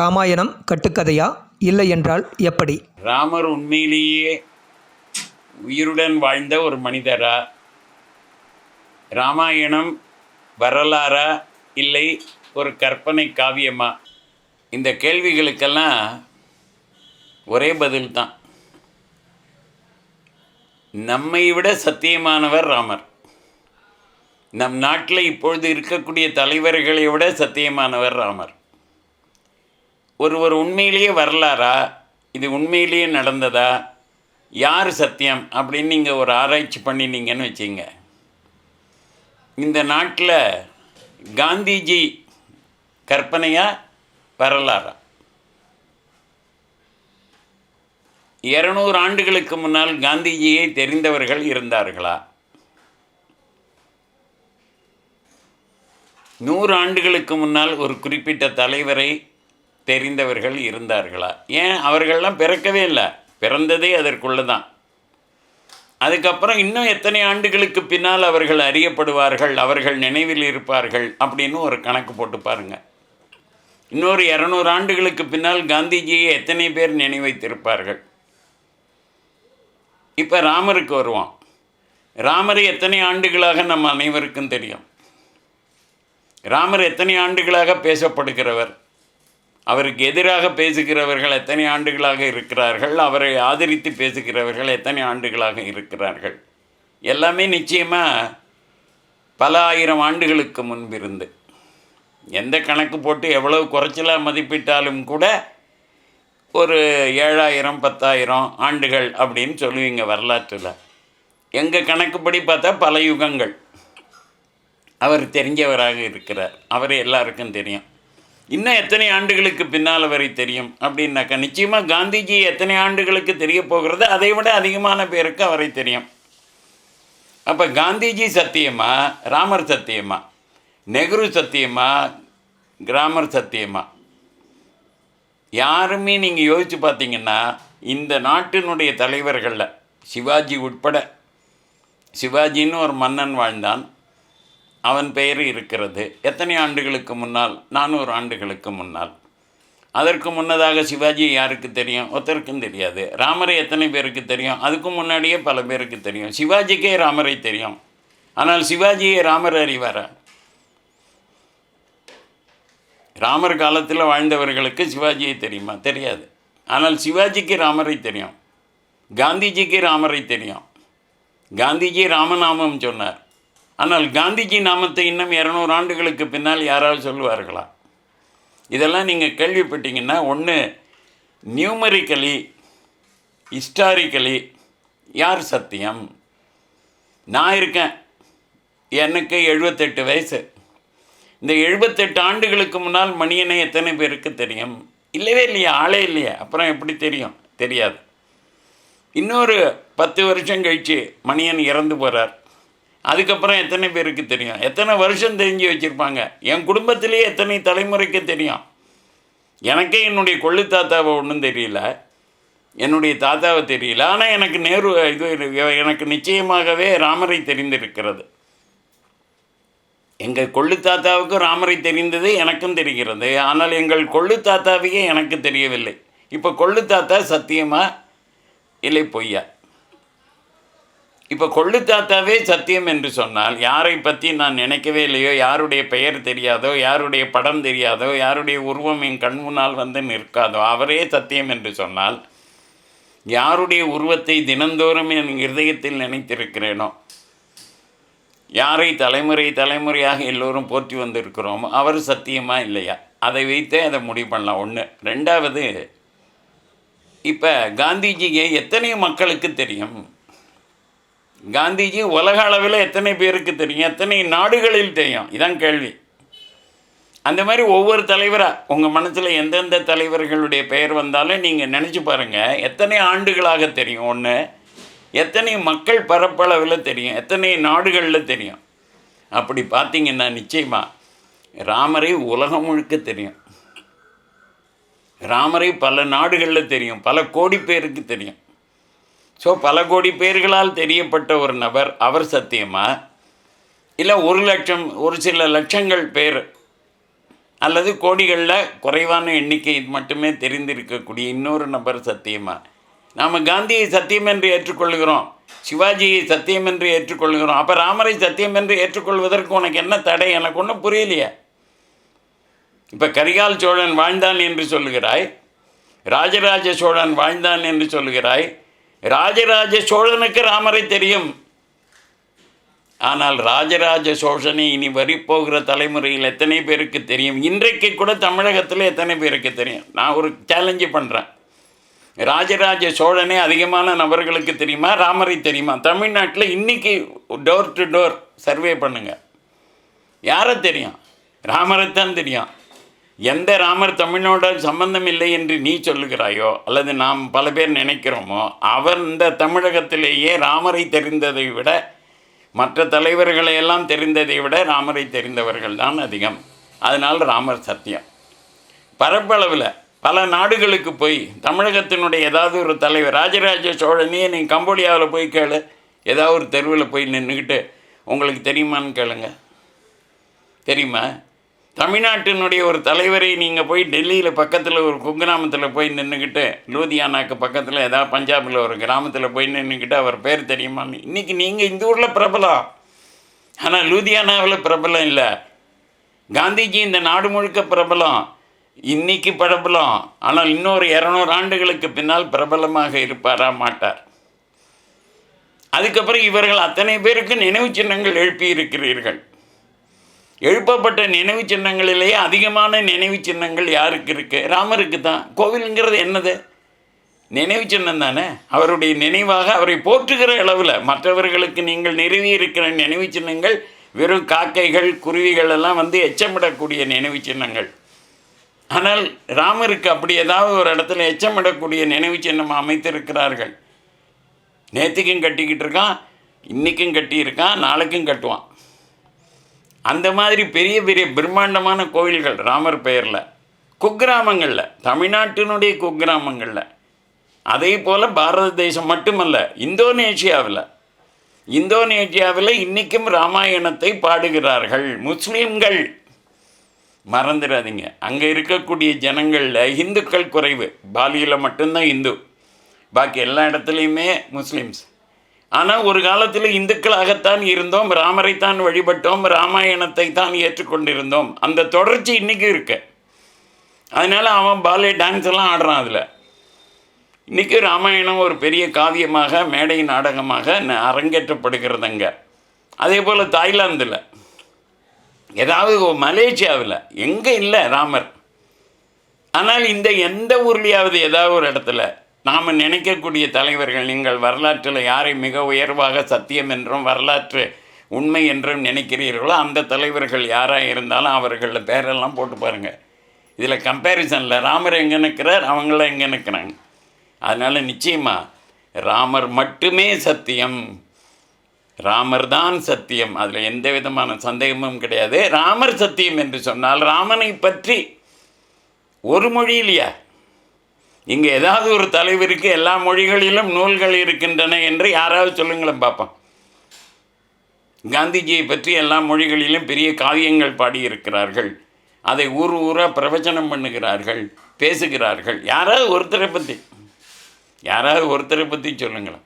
ராமாயணம் கட்டுக்கதையா? இல்லை என்றால் எப்படி? ராமர் உண்மையிலேயே உயிருடன் வாழ்ந்த ஒரு மனிதரா? ராமாயணம் வரலாறா? இல்லை ஒரு கற்பனை காவியமா? இந்த கேள்விகளுக்கெல்லாம் ஒரே பதில் தான் நம்மை விட சத்தியமானவர் ராமர். நம் நாட்டில் இப்பொழுது இருக்கக்கூடிய தலைவர்களை விட சத்தியமானவர் ராமர். ஒருவர் உண்மையிலேயே வரலாறா? இது உண்மையிலேயே நடந்ததா? யார் சத்தியம்? அப்படின்னு நீங்கள் ஒரு ஆராய்ச்சி பண்ணினீங்கன்னு வச்சிங்க. இந்த நாட்டில் காந்திஜி கற்பனையாக வரலாறா? இரநூறு ஆண்டுகளுக்கு முன்னால் காந்திஜியை தெரிந்தவர்கள் இருந்தார்களா? நூறு ஆண்டுகளுக்கு முன்னால் ஒரு குறிப்பிட்ட தலைவரை தெரிந்தவர்கள் இருந்தார்களா? ஏன்? அவர்கள்லாம் பிறக்கவே இல்லை. பிறந்ததே அதற்குள்ள தான். அதுக்கப்புறம் இன்னும் எத்தனை ஆண்டுகளுக்கு பின்னால் அவர்கள் அறியப்படுவார்கள் அவர்கள் நினைவில் இருப்பார்கள் அப்படின்னு ஒரு கணக்கு போட்டு பாருங்க. இன்னொரு இரநூறு ஆண்டுகளுக்கு பின்னால் காந்திஜியை எத்தனை பேர் நினைவைத்திருப்பார்கள்? இப்போ ராமருக்கு வருவோம் ராமர் எத்தனை ஆண்டுகளாக நம்ம அனைவருக்கும் தெரியும்? ராமர் எத்தனை ஆண்டுகளாக பேசப்படுகிறவர்? அவருக்கு எதிராக பேசுகிறவர்கள் எத்தனை ஆண்டுகளாக இருக்கிறார்கள்? அவரை ஆதரித்து பேசுகிறவர்கள் எத்தனை ஆண்டுகளாக இருக்கிறார்கள்? எல்லாமே நிச்சயமாக பல ஆயிரம் ஆண்டுகளுக்கு முன்பிருந்து. எந்த கணக்கு போட்டு எவ்வளவு குறைச்சலாக மதிப்பிட்டாலும் கூட ஒரு ஏழாயிரம் பத்தாயிரம் ஆண்டுகள் அப்படின்னு சொல்லுவீங்க வரலாற்றில். எங்கள் கணக்குப்படி பார்த்தா பல யுகங்கள். அவர் தெரிஞ்சவராக இருக்கிறார். அவர் எல்லாருக்கும் தெரியும். இன்னும் எத்தனை ஆண்டுகளுக்கு பின்னால் வரை தெரியும் அப்படின்னாக்கா நிச்சயமாக காந்திஜி எத்தனை ஆண்டுகளுக்கு தெரிய போகிறது அதை விட அதிகமான பேருக்கு அவரை தெரியும். அப்போ காந்திஜி சத்தியமா? ராமர் சத்தியமா? நெஹ்ரு சத்தியமா? கிராமர் சத்தியமா? யாருமே நீங்கள் யோசித்து பார்த்தீங்கன்னா இந்த நாட்டினுடைய தலைவர்களில் சிவாஜி உட்பட சிவாஜின்னு ஒரு மன்னன் வாழ்ந்தான். அவன் பெயர் இருக்கிறது. எத்தனை ஆண்டுகளுக்கு முன்னால்? நானூறு ஆண்டுகளுக்கு முன்னால். அதற்கு முன்னதாக சிவாஜி யாருக்கு தெரியும்? ஒருத்தருக்கும் தெரியாது. ராமரை எத்தனை பேருக்கு தெரியும்? அதுக்கு முன்னாடியே பல பேருக்கு தெரியும். சிவாஜிக்கே ராமரை தெரியும். ஆனால் சிவாஜியை ராமர் அறிவாரா? ராமர் காலத்தில் வாழ்ந்தவர்களுக்கு சிவாஜியை தெரியுமா? தெரியாது. ஆனால் சிவாஜிக்கு ராமரை தெரியும். காந்திஜிக்கு ராமரை தெரியும். காந்திஜி ராமநாமம் சொன்னார். ஆனால் காந்திஜி நாமத்தை இன்னும் இரநூறு ஆண்டுகளுக்கு பின்னால் யாராவது சொல்லுவார்களா? இதெல்லாம் நீங்கள் கேள்விப்பட்டீங்கன்னா ஒன்று நியூமரிக்கலி ஹிஸ்டாரிக்கலி யார் சத்தியம்? நான் இருக்கேன். எனக்கு எழுபத்தெட்டு வயசு. இந்த எழுபத்தெட்டு ஆண்டுகளுக்கு முன்னால் மணியனை எத்தனை பேருக்கு தெரியும்? இல்லவே இல்லையா? ஆளே இல்லையா. அப்புறம் எப்படி தெரியும்? தெரியாது. இன்னொரு பத்து வருஷம் கழித்து மணியன் இறந்து போகிறார் அதுக்கப்புறம் எத்தனை பேருக்கு தெரியும்? எத்தனை வருஷம் தெரிஞ்சு வச்சுருப்பாங்க? என் குடும்பத்திலேயே எத்தனை தலைமுறைக்கு தெரியும்? எனக்கே என்னுடைய கொள்ளு தாத்தாவை ஒன்றும் தெரியல. என்னுடைய தாத்தாவை தெரியல. ஆனால் எனக்கு நேரு இது எனக்கு நிச்சயமாகவே ராமரை தெரிந்திருக்கிறது. எங்கள் கொள்ளு தாத்தாவுக்கும் ராமரை தெரிந்தது எனக்கும் தெரிகிறது. ஆனால் எங்கள் கொள்ளு தாத்தாவையே எனக்கு தெரியவில்லை. இப்போ கொள்ளு தாத்தா சத்தியமா? இல்லை பொய்யா? இப்போ கொள்ளு தாத்தாவே சத்தியம் என்று சொன்னால் யாரை பற்றி நான் நினைக்கவே இல்லையோ யாருடைய பெயர் தெரியாதோ யாருடைய படம் தெரியாதோ யாருடைய உருவம் என் கண் முன்னால் வந்து நிற்காதோ அவரே சத்தியம் என்று சொன்னால் யாருடைய உருவத்தை தினந்தோறும் என் இருதயத்தில் நினைத்திருக்கிறேனோ யாரை தலைமுறை தலைமுறையாக எல்லோரும் போற்றி வந்திருக்கிறோமோ அவர் சத்தியமா இல்லையா? அதை வைத்தே அதை முடிவு பண்ணலாம். ஒன்று ரெண்டாவது இப்போ காந்திஜியை எத்தனை மக்களுக்கு தெரியும் காந்திஜி உலக அளவில் எத்தனை பேருக்கு தெரியும்? எத்தனை நாடுகளில் தெரியும்? இதான் கேள்வி. அந்த மாதிரி ஒவ்வொரு தலைவராக உங்கள் மனசில் எந்தெந்த தலைவர்களுடைய பெயர் வந்தாலும் நீங்கள் நினச்சி பாருங்கள் எத்தனை ஆண்டுகளாக தெரியும் ஒன்று எத்தனை மக்கள் பரப்பளவில் தெரியும்? எத்தனை நாடுகளில் தெரியும்? அப்படி பார்த்தீங்கன்னா நிச்சயமாக ராமரை உலகம் முழுக்க தெரியும். ராமரை பல நாடுகளில் தெரியும். பல கோடி பேருக்கு தெரியும். ஸோ பல கோடி பேர்களால் தெரியப்பட்ட ஒரு நபர் அவர் சத்தியமா? இல்லை ஒரு லட்சம் ஒரு சில லட்சங்கள் பேர் அல்லது கோடிகளில் குறைவான எண்ணிக்கை மட்டுமே தெரிந்திருக்கக்கூடிய இன்னொரு நபர் சத்தியமா? நாம் காந்தியை சத்தியம் என்று ஏற்றுக்கொள்கிறோம் சிவாஜியை சத்தியம் என்று ஏற்றுக்கொள்கிறோம் அப்போ ராமரை சத்தியம் என்று ஏற்றுக்கொள்வதற்கு உனக்கு என்ன தடை? எனக்கு ஒன்றும் புரியலையே. இப்போ கரிகால் சோழன் வாழ்ந்தான் என்று சொல்லுகிறாய் ராஜராஜ சோழன் வாழ்ந்தான் என்று சொல்லுகிறாய் ராஜராஜ சோழனுக்கு ராமரை தெரியும். ஆனால் ராஜராஜ சோழனை இனி வரிப்போகிற தலைமுறையில் எத்தனை பேருக்கு தெரியும்? இன்றைக்கு கூட தமிழகத்தில் எத்தனை பேருக்கு தெரியும்? நான் ஒரு சேலஞ்சு பண்ணுறேன் ராஜராஜ சோழனே அதிகமான நபர்களுக்கு தெரியுமா? ராமரை தெரியுமா? தமிழ்நாட்டில் இன்றைக்கி டோர் டு டோர் சர்வே பண்ணுங்கள் யாரை தெரியும்? ராமரைத்தான் தெரியும். எந்த ராமர் தமிழோட சம்பந்தம் இல்லை என்று நீ சொல்லுகிறாயோ அல்லது நாம் பல பேர் நினைக்கிறோமோ அவர் இந்த தமிழகத்திலேயே ராமரை தெரிந்ததை விட மற்ற தலைவர்களை எல்லாம் தெரிந்ததை விட ராமரை தெரிந்தவர்கள் தான் அதிகம். அதனால் ராமர் சத்தியம். பரப்பளவில் பல நாடுகளுக்கு போய் தமிழகத்தினுடைய ஏதாவது ஒரு தலைவர் ராஜராஜ சோழனையே நீ கம்போடியாவில் போய் கேளு. ஏதாவது ஒரு தெருவில் போய் நின்றுக்கிட்டு உங்களுக்கு தெரியுமான்னு கேளுங்க. தெரியுமா? தமிழ்நாட்டினுடைய ஒரு தலைவரை நீங்கள் போய் டெல்லியில் பக்கத்தில் ஒரு குக்கிராமத்தில் போய் நின்றுக்கிட்டு லூதியானாக்கு பக்கத்தில் ஏதாவது பஞ்சாபில் ஒரு கிராமத்தில் போய் நின்றுக்கிட்டு அவர் பேர் தெரியுமான்னு இன்றைக்கி நீங்கள் இந்த ஊரில் பிரபலம். ஆனால் லூதியானாவில் பிரபலம் இல்லை. காந்திஜி இந்த நாடு முழுக்க பிரபலம். இன்றைக்கி பிரபலம். ஆனால் இன்னொரு இரநூறு ஆண்டுகளுக்கு பின்னால் பிரபலமாக இருப்பாரா? மாட்டார். அதுக்கப்புறம் இவர்கள் அத்தனை பேருக்கு நினைவு சின்னங்கள் எழுப்பியிருக்கிறீர்கள். எழுப்பப்பட்ட நினைவு சின்னங்களிலேயே அதிகமான நினைவு சின்னங்கள் யாருக்கு இருக்குது ராமருக்கு தான். கோவிலுங்கிறது என்னது? நினைவு சின்னம் தானே? அவருடைய நினைவாக அவரை போற்றுகிற அளவில் மற்றவர்களுக்கு நீங்கள் நிறுவி இருக்கிற நினைவு சின்னங்கள் வெறும் காக்கைகள் குருவிகள் எல்லாம் வந்து எச்சமிடக்கூடிய நினைவு சின்னங்கள். ஆனால் ராமருக்கு அப்படி ஏதாவது ஒரு இடத்துல எச்சமிடக்கூடிய நினைவு சின்னம் அமைத்திருக்கிறார்கள். நேற்றுக்கும் கட்டிக்கிட்டு இருக்கான் இன்றைக்கும் கட்டியிருக்கான் நாளைக்கும் கட்டுவான். அந்த மாதிரி பெரிய பெரிய பிரம்மாண்டமான கோயில்கள் ராமர் பெயரில். குக்கிராமங்களில் தமிழ்நாட்டினுடைய குக்கிராமங்களில். அதே போல் பாரத தேசம் மட்டுமல்ல இந்தோனேஷியாவில். இந்தோனேஷியாவில் இன்றைக்கும் ராமாயணத்தை பாடுகிறார்கள் முஸ்லீம்கள். மறந்துடாதீங்க அங்கே இருக்கக்கூடிய ஜனங்களில் இந்துக்கள் குறைவு. பாலியில் மட்டும்தான் இந்து. பாக்கி எல்லா இடத்துலையுமே முஸ்லீம்ஸ். ஆனால் ஒரு காலத்தில் இந்துக்களாகத்தான் இருந்தோம் ராமரைத்தான் வழிபட்டோம் ராமாயணத்தை தான் ஏற்றுக்கொண்டிருந்தோம். அந்த தொடர்ச்சி இன்றைக்கும் இருக்கு. அதனால் அவன் பாலே டான்ஸ் எல்லாம் ஆடுறான் அதில். இன்றைக்கி ராமாயணம் ஒரு பெரிய காவியமாக மேடை நாடகமாக அரங்கேற்றப்படுகிறதுங்க. அதே போல் தாய்லாந்தில். ஏதாவது மலேசியாவில். எங்கே இல்லை ராமர். ஆனால் இந்த எந்த ஊர்லேயாவது ஏதாவது ஒரு இடத்துல நாம் நினைக்கக்கூடிய தலைவர்கள் நீங்கள் வரலாற்றில் யாரை மிக உயர்வாக சத்தியம் என்றும் வரலாற்று உண்மை என்றும் நினைக்கிறீர்களோ அந்த தலைவர்கள் யாராக இருந்தாலும் அவர்களில் பேரெல்லாம் போட்டு பாருங்கள் இதில் கம்பேரிசனில் ராமர் எங்கே நிற்கிறார் அவங்களாம் எங்கே நிற்கிறாங்க அதனால் நிச்சயமாக ராமர் மட்டுமே சத்தியம். ராமர் தான் சத்தியம். அதில் எந்த விதமான சந்தேகமும் கிடையாது. ராமர் சத்தியம் என்று சொன்னால் ராமனை பற்றி ஒரு மொழி இல்லையா இங்கே ஏதாவது ஒரு தலைவருக்கு எல்லா மொழிகளிலும் நூல்கள் இருக்கின்றன என்று யாராவது சொல்லுங்களேன் பார்ப்போம் காந்திஜியை பற்றி எல்லா மொழிகளிலும் பெரிய காவியங்கள் பாடியிருக்கிறார்கள். அதை ஊர் ஊராக பிரவச்சனம் பண்ணுகிறார்கள் பேசுகிறார்கள். யாராவது ஒருத்தரை பற்றி யாராவது ஒருத்தரை பற்றி சொல்லுங்களேன்.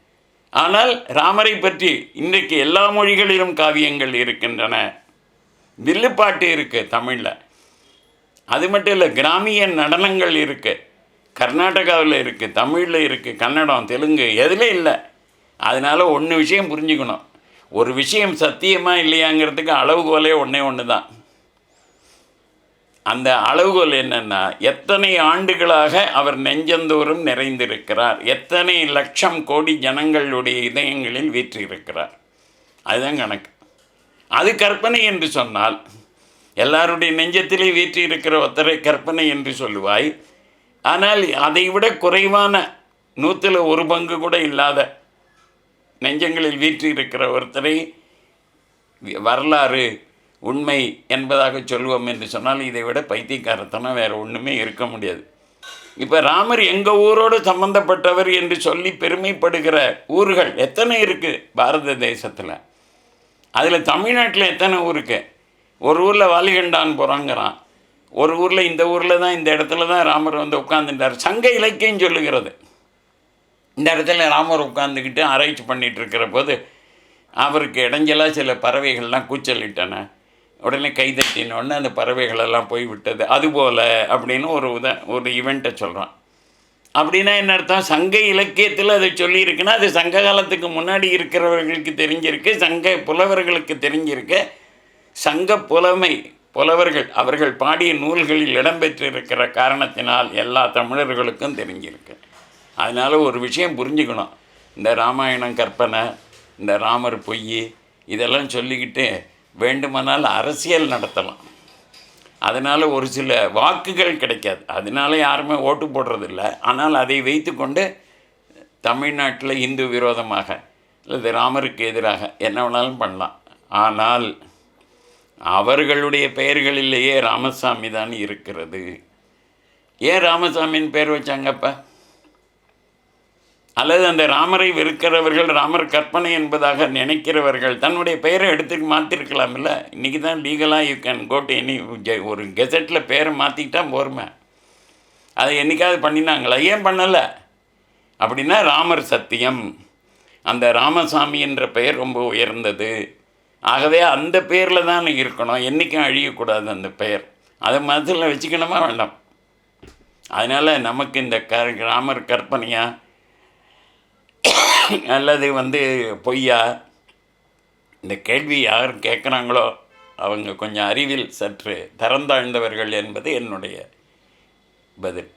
ஆனால் ராமரை பற்றி இன்றைக்கு எல்லா மொழிகளிலும் காவியங்கள் இருக்கின்றன. வில்லுப்பாட்டு இருக்குது தமிழில். அது மட்டும் இல்லை கிராமிய நடனங்கள் இருக்குது கர்நாடகாவில் இருக்குது தமிழில் இருக்குது கன்னடம் தெலுங்கு எதுலேயும் இல்லை. அதனால் ஒன்று விஷயம் புரிஞ்சுக்கணும். ஒரு விஷயம் சத்தியமாக இல்லையாங்கிறதுக்கு அளவுகோலே ஒன்றே ஒன்று தான் அந்த அளவுகோல் என்னென்னா எத்தனை ஆண்டுகளாக அவர் நெஞ்சந்தோறும் நிறைந்திருக்கிறார்? எத்தனை லட்சம் கோடி ஜனங்களுடைய இதயங்களில் வீற்றிருக்கிறார்? அதுதான் கணக்கு. அது கற்பனை என்று சொன்னால் எல்லாருடைய நெஞ்சத்திலே வீற்றி இருக்கிற ஒருத்தரை கற்பனை என்று சொல்லுவாய் ஆனால் அதை விட குறைவான நூற்றில் ஒரு பங்கு கூட இல்லாத நெஞ்சங்களில் வீற்றி இருக்கிற ஒருத்தரை வரலாறு உண்மை என்பதாக சொல்வோம் என்று சொன்னால் இதை விட பைத்தியக்காரத்தனம் வேறு ஒன்றுமே இருக்க முடியாது. இப்போ ராமர் எங்கள் ஊரோடு சம்பந்தப்பட்டவர் என்று சொல்லி பெருமைப்படுகிற ஊர்கள் எத்தனை இருக்குது பாரத தேசத்தில்? அதில் தமிழ்நாட்டில் எத்தனை ஊருக்கு? ஒரு ஊரில் வாலிகண்டான் போகிறாங்கிறான் ஒரு ஊரில் இந்த ஊரில் தான் இந்த இடத்துல தான் ராமர் வந்து உட்காந்துட்டார் சங்க இலக்கியம் சொல்லுகிறது. இந்த இடத்துல ராமர் உட்காந்துக்கிட்டு ஆராய்ச்சி பண்ணிட்டு இருக்கிற போது அவருக்கு இடைஞ்சலாக சில பறவைகள்லாம் கூச்சலிட்டன. உடனே கைதட்டினோடனே அந்த பறவைகளெல்லாம் போய் விட்டது. அதுபோல் அப்படின்னு ஒரு உத ஒரு ஈவெண்ட்டை சொல்கிறான் அப்படின்னா என்ன அர்த்தம்? சங்க இலக்கியத்தில் அதை சொல்லியிருக்குன்னா அது சங்க காலத்துக்கு முன்னாடி இருக்கிறவர்களுக்கு தெரிஞ்சிருக்கு சங்க புலவர்களுக்கு தெரிஞ்சிருக்கு. சங்க புலமை புலவர்கள் அவர்கள் பாடிய நூல்களில் இடம்பெற்றிருக்கிற காரணத்தினால் எல்லா தமிழர்களுக்கும் தெரிஞ்சிருக்கு. அதனால் ஒரு விஷயம் புரிஞ்சுக்கணும். இந்த ராமாயணம் கற்பனை இந்த ராமர் பொய் இதெல்லாம் சொல்லிக்கிட்டு வேண்டுமானால் அரசியல் நடத்தலாம். அதனால் ஒரு சில வாக்குகள் கிடைக்காது. அதனால யாருமே ஓட்டு போடுறதில்ல. ஆனால் அதை வைத்துக்கொண்டு தமிழ்நாட்டில் இந்து விரோதமாக அல்லது ராமருக்கு எதிராக என்ன வேணாலும் பண்ணலாம். ஆனால் அவர்களுடைய பெயர்களிலேயே ராமசாமி தான் இருக்கிறது. ஏன் ராமசாமின்னு பேர் வச்சாங்கப்பா? அல்லது அந்த ராமரை வெறுக்கிறவர்கள் ராமர் கற்பனை என்பதாக நினைக்கிறவர்கள் தன்னுடைய பெயரை எடுத்து மாற்றிருக்கலாம்ல இன்றைக்கி தான் லீகலாக யூ கேன் கோட் எனி ஒரு கெசட்டில் பேரை மாற்றிக்கிட்டா போருமே. அதை என்னைக்காவது பண்ணினாங்களா? ஏன் பண்ணலை? அப்படின்னா ராமர் சத்தியம். அந்த ராமசாமி என்ற பெயர் ரொம்ப உயர்ந்தது. ஆகவே அந்த பேரில் தான் இருக்கணும். என்றைக்கும் அழியக்கூடாது அந்த பெயர். அதை மனசில் வச்சுக்கணுமா? வேண்டாம். அதனால் நமக்கு இந்த க கிராமர் கற்பனையா அல்லது வந்து பொய்யா இந்த கேள்வி யார் கேட்குறாங்களோ அவங்க கொஞ்சம் அறிவில் சற்று தரந்தாழ்ந்தவர்கள் என்பது என்னுடைய பதில்.